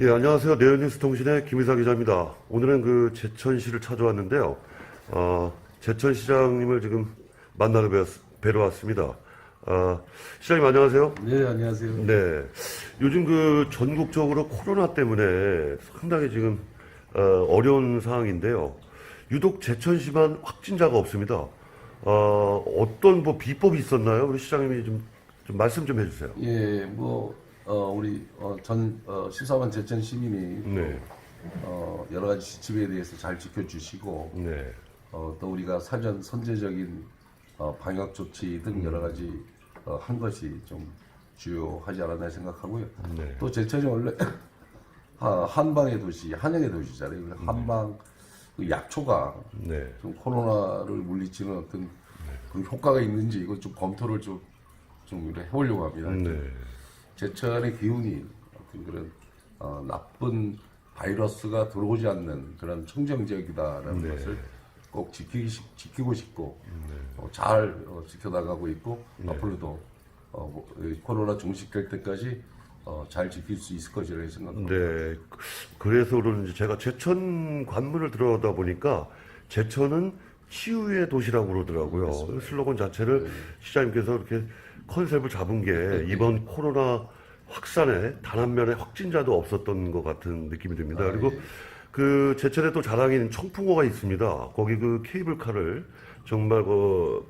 예, 안녕하세요. 네오뉴스 통신의 김희사 기자입니다. 오늘은 그 제천시를 찾아왔는데요. 어, 제천시장님을 지금 만나러 뵈- 뵈러 왔습니다. 아, 시장님 안녕하세요. 네, 안녕하세요. 네. 요즘 그 전국적으로 코로나 때문에 상당히 지금 어, 어려운 상황인데요. 유독 제천시만 확진자가 없습니다. 어, 어떤 뭐 비법이 있었나요? 우리 시장님이 좀, 좀 말씀 좀 해주세요. 예, 뭐, 어, 우리, 어, 전, 어, 14만 제천 시민이, 네. 어, 여러 가지 지침에 대해서 잘 지켜주시고, 네. 어, 또 우리가 사전 선제적인, 어, 방역 조치 등 여러 가지, 어, 한 것이 좀 주요하지 않았나 생각하고요. 네. 또 제천이 원래, 하- 한방의 도시, 한양의 도시잖아요. 그래서 한방, 그 약초가 네. 좀 코로나를 물리치는 어떤 그 효과가 있는지 이거 좀 검토를 좀, 좀 이렇게 해보려고 합니다. 네. 제천의 기운이 어떤 그런 어, 나쁜 바이러스가 들어오지 않는 그런 청정 지역이다라는 네. 것을 꼭 지키기, 시- 지키고 싶고 어, 잘 어, 지켜나가고 있고 네. 앞으로도 어, 뭐, 이 코로나 종식될 때까지 어, 잘 지킬 수 있을 것이라고 생각합니다. 네. 그래서 그런지 제가 제천 관문을 들어다 보니까 제천은 치유의 도시라고 그러더라고요. 슬로건 자체를 시장님께서 이렇게 컨셉을 잡은 게 이번 코로나 확산에 단 한 면의 확진자도 없었던 것 같은 느낌이 듭니다. 그리고 그 제천에 또 자랑인 청풍호가 있습니다. 거기 그 케이블카를 정말 그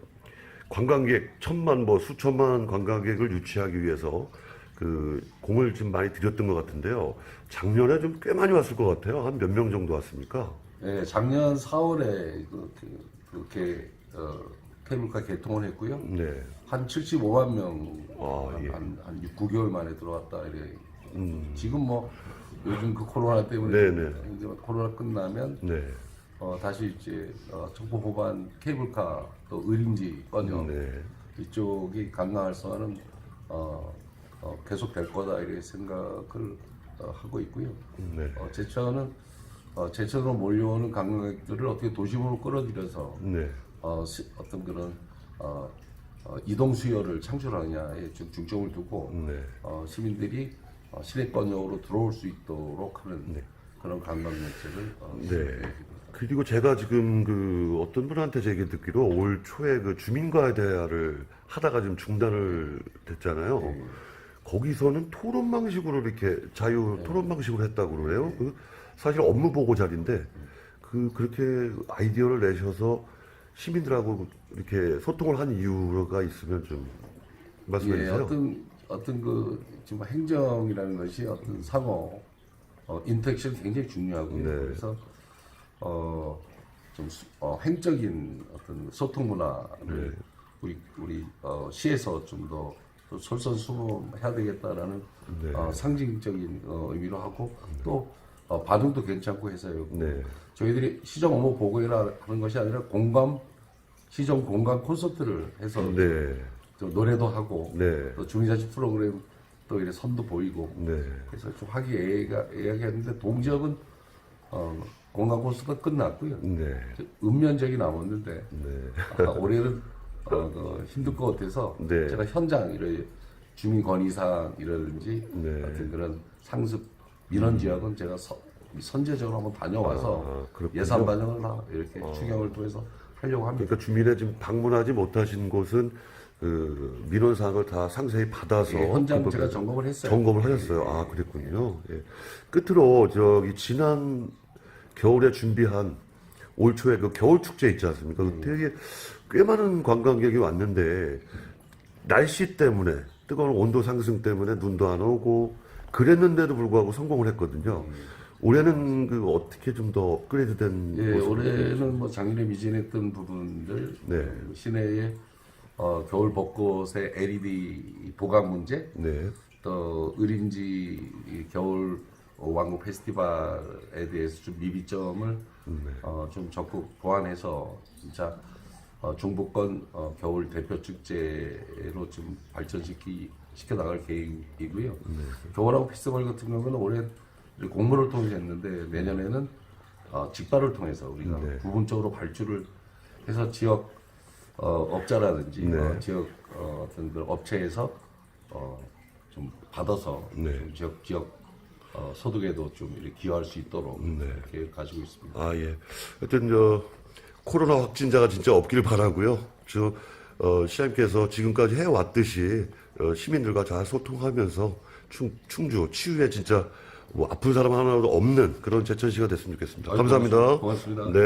관광객 천만 뭐 수천만 관광객을 유치하기 위해서 그 공을 좀 많이 들였던 것 같은데요. 작년에 좀 꽤 많이 왔을 것 같아요. 한 몇 명 정도 왔습니까? 예, 작년 4월에 그, 그, 그렇게 어, 케이블카 개통을 했고요. 네. 한 75만 명, 아, 한, 예. 한, 한 6, 9개월 만에 들어왔다. 이래. 음. 지금 뭐 요즘 그 코로나 때문에 네네. 이제 코로나 끝나면 네. 어, 다시 이제 어, 청포 호반 케이블카 또 의림지 건영 네. 이쪽이 관광 활성화는 어, 어, 계속 될 거다 이렇게 생각을 어, 하고 있고요. 네. 어, 제천은 어, 제천으로 몰려오는 관광객들을 어떻게 도심으로 끌어들여서 네. 어, 시- 어떤 그런 어, 어, 이동 수요를 창출하느냐에 좀 중점을 두고 네. 어, 시민들이 어, 시내권역으로 들어올 수 있도록 하는 그런 관광 정책을 어, 네. 그리고 제가 지금 그 어떤 분한테 제게 듣기로 올 초에 그 주민과의 대화를 하다가 지금 중단을 됐잖아요. 거기서는 토론 방식으로 이렇게 자유 토론 방식으로 했다고 그러네요. 그 사실 업무 보고 자리인데 그 그렇게 아이디어를 내셔서 시민들하고 이렇게 소통을 한 이유가 있으면 좀 말씀해 예, 주세요. 어떤 어떤 그 지금 행정이라는 것이 어떤 상호 어, 인터랙션이 굉장히 중요하고요. 네. 그래서 어좀 어, 행적인 어떤 소통 문화를 네. 우리 우리 어, 시에서 좀 더 솔선수범해야 되겠다라는 네. 어, 상징적인 어, 의미로 하고 또 어, 반응도 괜찮고 해서요. 네. 저희들이 시정 업무 보고회라 하는 것이 아니라 공감 시정 공감 콘서트를 해서 네. 또 노래도 하고 네. 또 주민자치 프로그램 또 이렇게 선도 보이고 네. 그래서 좀 하기애애가 애약했는데 동지역은 어, 공감 콘서트가 끝났고요. 네. 읍면적이 남았는데 네. 아, 올해는 어, 그 힘들 것 같아서 네. 제가 현장 이런 주민 건의사항 이라든지 네. 같은 그런 상습 민원 지역은 제가 서- 선제적으로 한번 다녀와서 아, 그렇군요. 예산 반영을 다 이렇게 추경을 통해서 하려고 합니다. 그러니까 주민의 지금 방문하지 못하신 곳은 그 민원 사항을 다 상세히 받아서 예, 현장 그 제가 점검을 했어요. 점검을 하셨어요. 아 그랬군요. 예. 끝으로 저기 지난 겨울에 준비한 올 초에 그 겨울 축제 있지 않습니까? 그 되게 꽤 많은 관광객이 왔는데 날씨 때문에 뜨거운 온도 상승 때문에 눈도 안 오고 그랬는데도 불구하고 성공을 했거든요. 올해는 그 어떻게 좀 더 업그레이드된 예, 모습? 올해는 뭐 작년에 미진했던 부분들 네. 어, 시내의 어, 겨울 벚꽃의 LED 보강 문제 네. 또 의림지 이 겨울 왕국 페스티벌에 대해서 좀 미비점을 어, 좀 적극 보완해서 진짜 어, 중부권 어, 겨울 대표 축제로 좀 발전시키 시켜 나갈 계획이고요. 겨울왕국 페스티벌 같은 경우는 올해 공모를 통해서 했는데 내년에는 어, 직발을 통해서 우리가 부분적으로 발주를 해서 지역 어, 업자라든지 네. 어, 지역 어, 그 업체에서 어, 좀 받아서 네. 좀 지역 지역 어, 소득에도 좀 이렇게 기여할 수 있도록 네. 계획을 가지고 있습니다. 아, 예. 하여튼, 저, 코로나 확진자가 진짜 없길 바라고요 저, 어, 시장님께서 지금까지 해왔듯이, 어, 시민들과 잘 소통하면서 충, 충주, 치유에 진짜 뭐 아픈 사람 하나도 없는 그런 제천시가 됐으면 좋겠습니다. 감사합니다. 고맙습니다. 네.